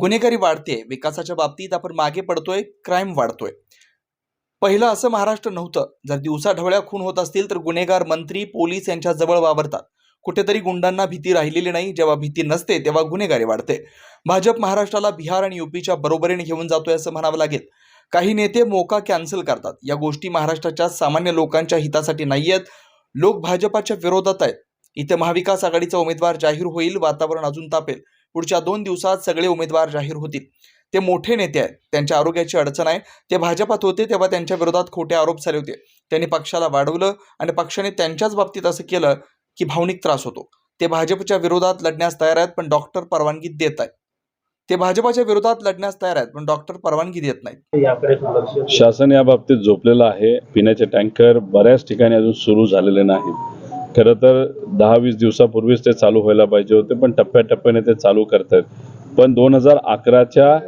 गुन्हेगारी वाढते विकासाच्या बाबतीत आपण मागे पडतोय क्राईम वाढतोय. पहिलं असं महाराष्ट्र नव्हतं. जर दिवसाढवळ्या खून होत असतील तर गुन्हेगार मंत्री पोलीस यांच्या जवळ वावरतात. कुठेतरी गुंडांना भीती राहिलेली नाही. जेव्हा भीती नसते तेव्हा गुन्हेगारी वाढते. भाजप महाराष्ट्राला बिहार आणि युपीच्या बरोबरीने घेऊन जातोय असं म्हणावं लागेल. काही नेते मोका कॅन्सल करतात. या गोष्टी महाराष्ट्राच्या सामान्य लोकांच्या हितासाठी नाही आहेत लोक भाजपाच्या विरोधात आहेत. इथे महाविकास आघाडीचा उमेदवार जाहीर होईल वातावरण अजून तापेल. पुढच्या दोन दिवसात सगळे उमेदवार जाहीर होतील. ते मोठे नेते आहेत. त्यांच्या आरोग्याची अडचण आहे. ते भाजपात होते तेव्हा त्यांच्या विरोधात खोटे आरोप झाले होते. त्यांनी पक्षाला वाढवलं आणि पक्षाने त्यांच्याच बाबतीत असं केलं की भावनिक त्रास होतो. ते भाजपच्या विरोधात लढण्यास तयार आहेत पण डॉक्टर परवानगी देत आहेत. ते भाजपाच्या विरोधात लढण्यास तयार आहेत पण डॉक्टर परवानगी देत नाहीत. शासन या बाबतीत झोपलेलं आहे. पिण्याचे टँकर बऱ्याच ठिकाणी अजून सुरू झालेले नाहीत. खरं तर दहा वीस दिवसापूर्वीच ते चालू व्हायला पाहिजे होते पण टप्प्याटप्प्याने ते चालू करतात पण दोन हजार अकराच्या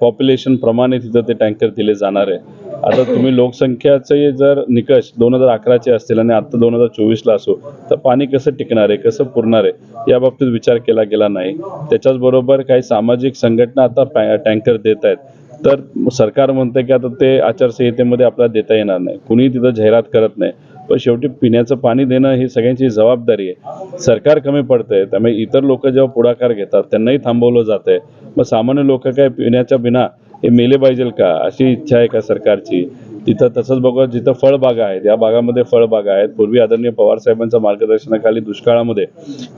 पॉप्युलेशन प्रमाणे तिथं ते टँकर दिले जाणार आहे. आता तुम्ही लोकसंख्याचे जर निकष दोन हजार अकराचे असतील आणि आता दोन हजार चोवीसला असो तर पाणी कसं टिकणार आहे कसं पुरणार आहे या बाबतीत विचार केला गेला नाही. त्याच्याचबरोबर काही सामाजिक संघटना आता टँकर देत आहेत. तर सरकार म्हणते की आता ते आचारसंहितेमध्ये आपल्याला देता येणार नाही. कुणी तिथं जाहिरात करत नाही. पण शेवटी पिण्याचं पाणी देणं ही सगळ्यांची जबाबदारी आहे. सरकार कमी पडतंय त्यामुळे इतर लोक जेव्हा पुढाकार घेतात त्यांनाही थांबवलं जात आहे मग सामान्य लोक काय पिण्याच्या बिना हे मेले पाहिजेल का? अशी इच्छा आहे का सरकारची? तिथं तसंच बघा जिथं फळबागा आहेत या भागामध्ये फळबागा आहेत. पूर्वी आदरणीय पवार साहेबांच्या मार्गदर्शनाखाली दुष्काळामध्ये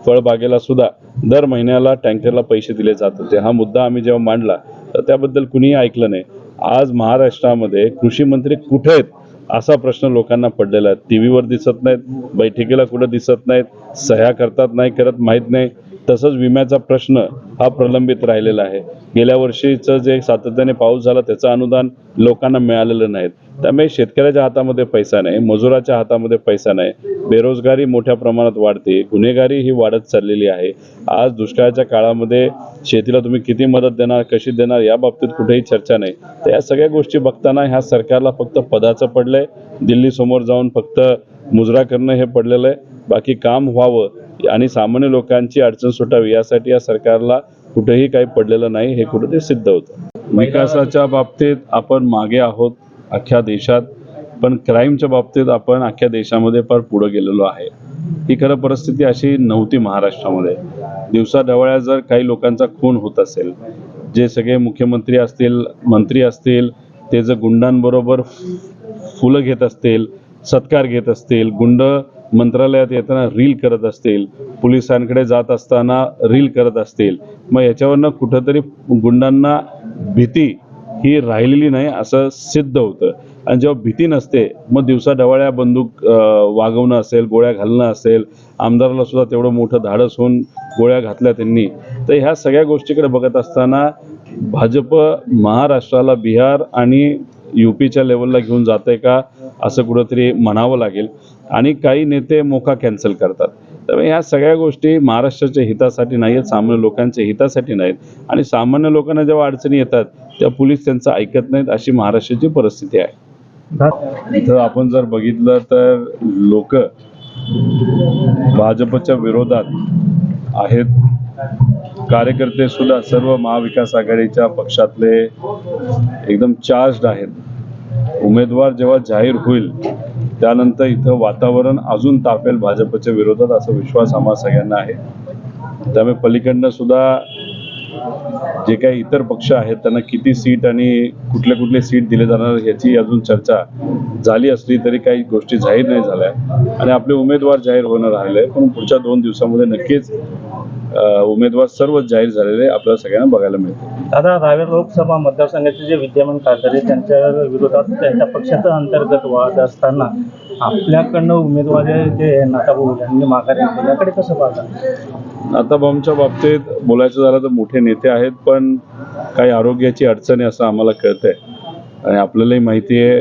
फळबागेला सुद्धा दर महिन्याला टँकरला पैसे दिले जात होते हा मुद्दा आम्ही जेव्हा मांडला तर त्याबद्दल कुणीही ऐकलं नाही. आज महाराष्ट्रामध्ये कृषी मंत्री कुठे आहेत? असा प्रश्न लोकांना पडलेला आहे. टी व्हीवर दिसत नाहीत बैठकीला कुठं दिसत नाहीत सह्या करतात नाही करत माहीत नाही. तसंच विम्याचा प्रश्न हा प्रलंबित राहिलेला आहे. गेल्या वर्षीचं जे सातत्याने पाऊस झाला त्याचं अनुदान लोकांना मिळालेलं नाही त्यामुळे शेतकऱ्याच्या हातामध्ये पैसा नाही मजुराच्या हातामध्ये पैसा नाही. बेरोजगारी मोठ्या प्रमाणात वाढते गुन्हेगारी ही वाढत चाललेली आहे. आज दुष्काळाच्या काळामध्ये शेतीला तुम्ही किती मदत देणार कशी देणार या बाबतीत कुठेही चर्चा नाही. तर या सगळ्या गोष्टी बघताना ह्या सरकारला फक्त पदाचं पडलंय. दिल्लीसमोर जाऊन फक्त मुजरा करणं हे पडलेलं आहे. बाकी काम व्हावं आणि सामान्य लोकांची अडचण सुटावी यासाठी या सरकारला कुठेही काही पडलेलं नाही हे कुठेतरी सिद्ध होतं. विकासाच्या बाबतीत आपण मागे आहोत अख्ख्या देशात पण क्राईमच्या बाबतीत आपण अख्ख्या देशामध्ये फार पुढे गेलेलो आहे. ही खरं परिस्थिती अशी नव्हती महाराष्ट्रामध्ये. दिवसाढवळ्या जर काही लोकांचा खून होत असेल जे सगळे मुख्यमंत्री असतील मंत्री असतील ते जर गुंडांबरोबर फुलं घेत असतील सत्कार घेत असतील गुंड मंत्रालयात येताना रील करत असतील पोलिसांकडे जात असताना रील करत असतील मग याच्यावरनं कुठंतरी गुंडांना भीती ही राहिलेली नाही असं सिद्ध होतं. आणि जेव्हा भीती नसते मग दिवसा ढवाळ्या बंदूक वागवणं असेल गोळ्या घालणं असेल आमदाराला सुद्धा तेवढं मोठं धाडस होऊन गोळ्या घातल्या त्यांनी. तर ह्या सगळ्या गोष्टीकडे बघत असताना भाजप महाराष्ट्राला बिहार आणि युपीच्या लेवलला घेऊन जाते का असं कुठंतरी म्हणावं लागेल. आणि काही नेते मोका कॅन्सल करतात. त्यामुळे ह्या सगळ्या गोष्टी महाराष्ट्राच्या हितासाठी नाही आहेत सामान्य लोकांच्या हितासाठी नाहीत. आणि सामान्य लोकांना जेव्हा अडचणी येतात तेव्हा पोलीस त्यांचं ऐकत नाहीत अशी महाराष्ट्राची परिस्थिती आहे. तर आपण जर बघितलं तर लोक भाजपच्या विरोधात आहेत. कार्यकर्ते सुद्धा सर्व महाविकास आघाडीच्या पक्षातले एकदम चार्ज आहेत. उमेदवार जेव्हा जाहीर होईल त्यानंतर इथं वातावरण अजून तापेल भाजपच्या विरोधात असा विश्वास आम्हा सगळ्यांना आहे. त्यामुळे पलीकडनं सुद्धा जे काही इतर पक्ष आहेत त्यांना किती सीट आणि कुठले कुठले सीट दिले जाणार याची अजून चर्चा झाली असली तरी काही गोष्टी जाहीर नाही झाल्या. आणि आपले उमेदवार जाहीर होणं राहिले पण पुढच्या दोन दिवसामध्ये नक्कीच उमेदवार सर्वच जाहीर झालेले आपल्याला सगळ्यांना बघायला मिळतील. दादा रावेर लोकसभा मतदारसंघाचे जे विद्यमान खासदार आहेत त्यांच्या विरोधात त्यांच्या पक्षाचा अंतर्गत वाद असताना आपल्याकडनं उमेदवारी जे नाताभाऊ यांनी माघार घेतली. याकडे कसं पाहता? बॉम्बच्या बाबतीत बोलायचं झालं तर मोठे नेते आहेत पण काही आरोग्याची अडचण आहे असं आम्हाला कळतंय. आणि आपल्यालाही माहिती आहे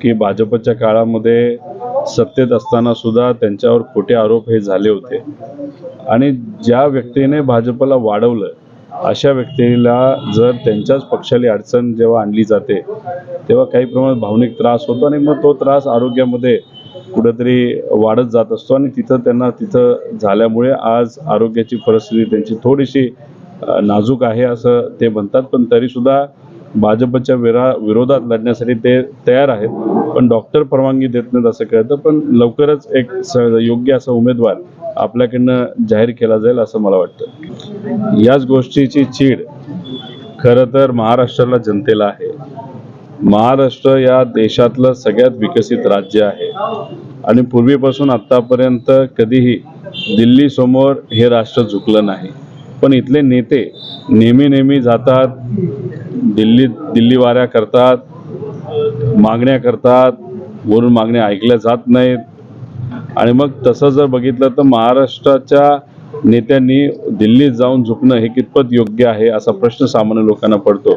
की भाजपच्या काळामध्ये सत्तेत असताना सुद्धा त्यांच्यावर खोटे आरोप हे झाले होते. आणि ज्या व्यक्तीने भाजपला वाढवलं अशा व्यक्तीला जर त्यांच्याच पक्षाली अडचण जेव्हा आणली जाते तेव्हा काही प्रमाणात भावनिक त्रास होतो आणि मग तो त्रास आरोग्यामध्ये कुठंतरी वाढत जात असतो आणि तिथं त्यांना तिथं झाल्यामुळे आज आरोग्याची परिस्थिती त्यांची थोडीशी नाजूक आहे असं ते म्हणतात. पण तरीसुद्धा भाजपच्या विरा विरोधात लढण्यासाठी ते तयार आहेत. पण डॉक्टर परवानगी देत नाहीत असं कळतं. पण लवकरच एक योग्य असा उमेदवार आपल्याकडनं जाहीर केला जाईल असं मला वाटतं. याच गोष्टीची चीड खरं तर महाराष्ट्राला जनतेला आहे. महाराष्ट्र या देशातलं सगळ्यात विकसित राज्य आहे. आणि पूर्वीपासून आत्तापर्यंत कधीही दिल्लीसमोर हे राष्ट्र झुकलं नाही. पण इथले नेते नेहमी नेहमी जातात दिल्लीत दिल्ली वाऱ्या करतात मागण्या करतात वरून मागण्या ऐकल्या जात नाहीत. आणि मग तसं जर बघितलं तर महाराष्ट्राच्या नेत्यांनी दिल्लीत जाऊन झुकणं हे कितपत योग्य आहे असा प्रश्न सामान्य लोकांना पडतो.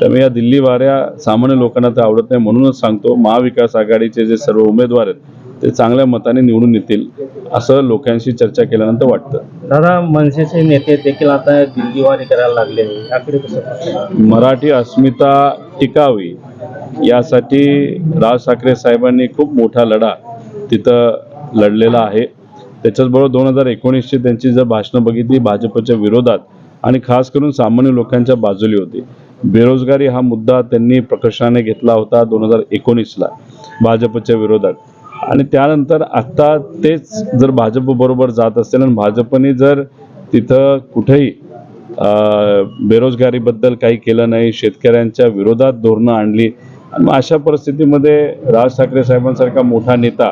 त्यामुळे या दिल्ली वाऱ्या सामान्य लोकांना तर आवडत नाही म्हणूनच सांगतो महाविकास आघाडीचे जे सर्व उमेदवार आहेत ते चांगल्या मताने निवडून येतील असं लोकांशी चर्चा केल्यानंतर वाटतं. दादा मनसेचे नेते देखील आता दिल्लीवारी करायला लागले याकडे कसं पाहता? मराठी अस्मिता टिकावी यासाठी राज ठाकरे साहेबांनी खूप मोठा लढा तिथं लढलेला आहे. त्याच्याचबरोबर दोन हजार एकोणीसची त्यांची जर भाषणं बघितली भाजपच्या विरोधात आणि खास करून सामान्य लोकांच्या बाजूली होती. बेरोजगारी हा मुद्दा त्यांनी प्रकर्षाने घेतला होता दोन हजार एकोणीसला भाजपच्या विरोधात. आणि त्यानंतर आत्ता तेच जर भाजपबरोबर जात असेल आणि भाजपने जर तिथं कुठेही बेरोजगारीबद्दल काही केलं नाही शेतकऱ्यांच्या विरोधात धोरणं आणली आणि मग अशा परिस्थितीमध्ये राज ठाकरे साहेबांसारखा मोठा नेता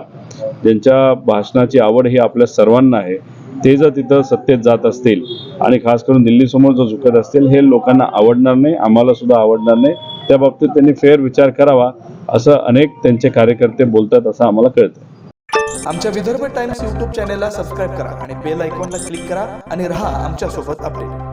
ज्यांच्या भाषणाची आवड ही आपल्या सर्वांना आहे ते जर तिथं सत्तेत जात असतील आणि खास करून दिल्लीसमोर जर झुकत असतील हे लोकांना आवडणार नाही आम्हाला सुद्धा आवडणार नाही. त्या बाबतीत त्यांनी फेर विचार करावा. असं अनेक त्यांचे कार्यकर्ते बोलतात असं आम्हाला कळतं. आमच्या विदर्भ टाइम्स युट्यूब चॅनेलला सबस्क्राईब करा आणि बेल आयकॉनला क्लिक करा आणि राहा आमच्यासोबत अपडेट.